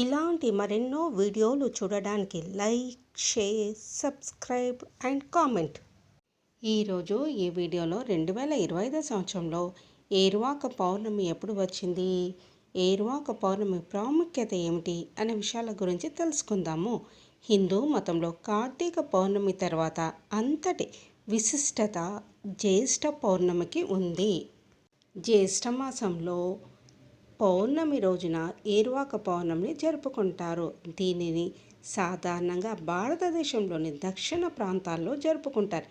ఇలాంటి మరెన్నో వీడియోలు చూడడానికి like share subscribe and comment. ఈరోజు ఈ వీడియోలో రెండు వేల ఇరవై ఐదో సంవత్సరంలో ఏరువాక పౌర్ణమి ఎప్పుడు వచ్చింది? ఏరువాక పౌర్ణమి ప్రాముఖ్యత ఏమిటి అనే విషయాల గురించి తెలుసుకుందాము. హిందూ మతంలో కార్తీక పౌర్ణమి తర్వాత అంతటి విశిష్టత జ్యేష్ఠ పౌర్ణమికి ఉంది. జ్యేష్ఠ మాసంలో పౌర్ణమి రోజున ఏరువాక పౌర్ణమిని జరుపుకుంటారు. దీనిని సాధారణంగా భారతదేశంలోని దక్షిణ ప్రాంతాల్లో జరుపుకుంటారు.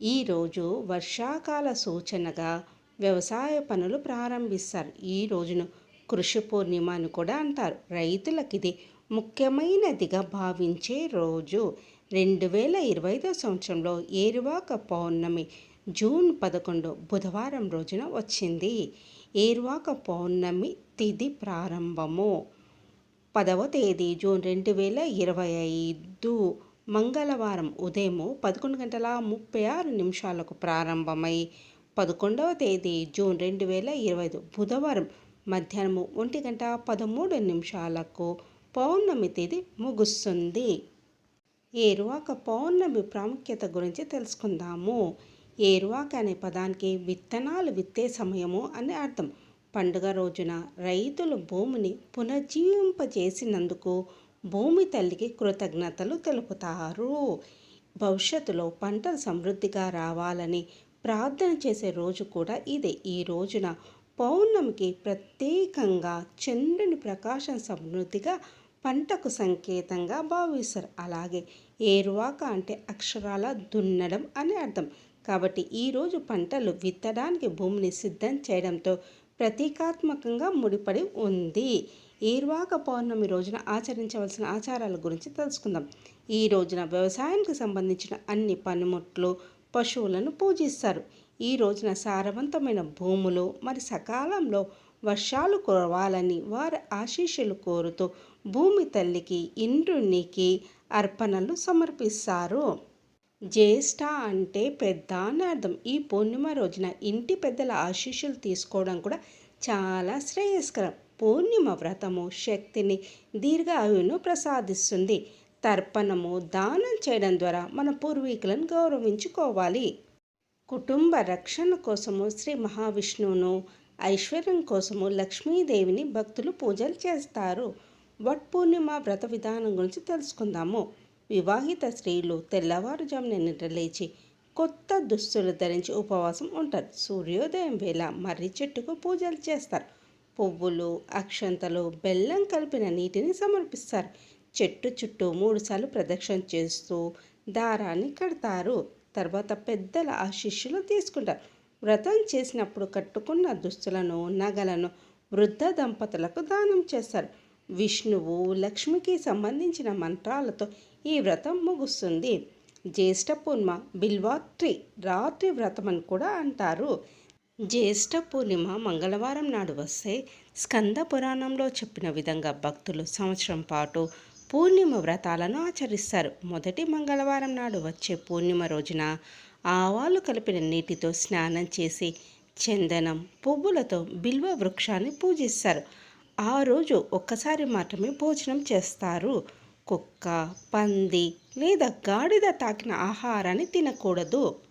ఈరోజు వర్షాకాల సూచనగా వ్యవసాయ పనులు ప్రారంభిస్తారు. ఈ రోజును కృషి పూర్ణిమ అని కూడా అంటారు. రైతులకు ఇది ముఖ్యమైనదిగా భావించే రోజు. రెండు వేల ఇరవై ఐదో సంవత్సరంలో ఏరువాక పౌర్ణమి జూన్ పదకొండు బుధవారం రోజున వచ్చింది. ఏరువాక పౌర్ణమి తిథి ప్రారంభము. పదవ తేదీ జూన్ రెండు వేల ఇరవై ఐదు మంగళవారం ఉదయము పదకొండు గంటల ముప్పై ఆరు నిమిషాలకు ప్రారంభమై పదకొండవ తేదీ జూన్ రెండు వేల ఇరవై ఐదు బుధవారం మధ్యాహ్నము ఒంటి గంట పదమూడు నిమిషాలకు పౌర్ణమి తేదీ ముగుస్తుంది. ఏరువాక పౌర్ణమి ప్రాముఖ్యత గురించి తెలుసుకుందాము. ఏరువాక అనే పదానికి విత్తనాలు విత్తే సమయము అని అర్థం. పండుగ రోజున రైతులు భూమిని పునర్జీవింపజేసినందుకు భూమి తల్లికి కృతజ్ఞతలు తెలుపుతారు. భవిష్యత్తులో పంటలు సమృద్ధిగా రావాలని ప్రార్థన చేసే రోజు కూడా ఇదే. ఈ రోజున పౌర్ణమికి ప్రత్యేకంగా చంద్రుని ప్రకాశం సమృద్ధిగా పంటకు సంకేతంగా భావిస్తారు. అలాగే ఏరువాక అంటే అక్షరాల దున్నడం అని అర్థం. కాబట్టి ఈరోజు పంటలు విత్తడానికి భూమిని సిద్ధం చేయడంతో ప్రతీకాత్మకంగా ముడిపడి ఉంది. ఈర్వాక పౌర్ణమి రోజున ఆచరించవలసిన ఆచారాల గురించి తెలుసుకుందాం. ఈ రోజున వ్యవసాయానికి సంబంధించిన అన్ని పనిముట్లు పశువులను పూజిస్తారు. ఈ రోజున సారవంతమైన భూములు మరి సకాలంలో వర్షాలు కురవాలని వారి ఆశీస్సులు కోరుతూ భూమి తల్లికి ఇంద్రునికి అర్పణలు సమర్పిస్తారు. జ్యేష్ఠ అంటే పెద్ద అని అర్థం. ఈ పూర్ణిమ రోజున ఇంటి పెద్దల ఆశీస్సులు తీసుకోవడం కూడా చాలా శ్రేయస్కరం. పూర్ణిమ వ్రతము శక్తిని దీర్ఘాయువును ప్రసాదిస్తుంది. తర్పణము దానం చేయడం ద్వారా మన పూర్వీకులను గౌరవించుకోవాలి. కుటుంబ రక్షణ కోసము శ్రీ మహావిష్ణువును ఐశ్వర్యం కోసము లక్ష్మీదేవిని భక్తులు పూజలు చేస్తారు. వట్ పూర్ణిమ వ్రత విధానం గురించి తెలుసుకుందాము. వివాహిత స్త్రీలు తెల్లవారుజామున నిద్రలేచి కొత్త దుస్తులు ధరించి ఉపవాసం ఉంటారు. సూర్యోదయం వేళ మర్రి చెట్టుకు పూజలు చేస్తారు. పువ్వులు అక్షంతలు బెల్లం కలిపిన నీటిని సమర్పిస్తారు. చెట్టు చుట్టూ మూడుసార్లు ప్రదక్షిణ చేస్తూ దారాన్ని కడతారు. తర్వాత పెద్దల ఆశిష్యులు తీసుకుంటారు. వ్రతం చేసినప్పుడు కట్టుకున్న దుస్తులను నగలను వృద్ధ దంపతులకు దానం చేస్తారు. విష్ణువు లక్ష్మికి సంబంధించిన మంత్రాలతో ఈ వ్రతం ముగుస్తుంది. జ్యేష్ఠ పూర్ణిమ బిల్వాత్రి రాత్రి వ్రతం అని కూడా అంటారు. జ్యేష్ఠ పూర్ణిమ మంగళవారం నాడు వస్తే స్కంద పురాణంలో చెప్పిన విధంగా భక్తులు సంవత్సరం పాటు పూర్ణిమ వ్రతాలను ఆచరిస్తారు. మొదటి మంగళవారం నాడు వచ్చే పూర్ణిమ రోజున ఆవాలు కలిపిన నీటితో స్నానం చేసి చందనం పువ్వులతో బిల్వ వృక్షాన్ని పూజిస్తారు. ఆ రోజు ఒక్కసారి మాత్రమే భోజనం చేస్తారు. కుక్క పంది లేదా గాడిద తాకిన ఆహారాన్ని తినకూడదు.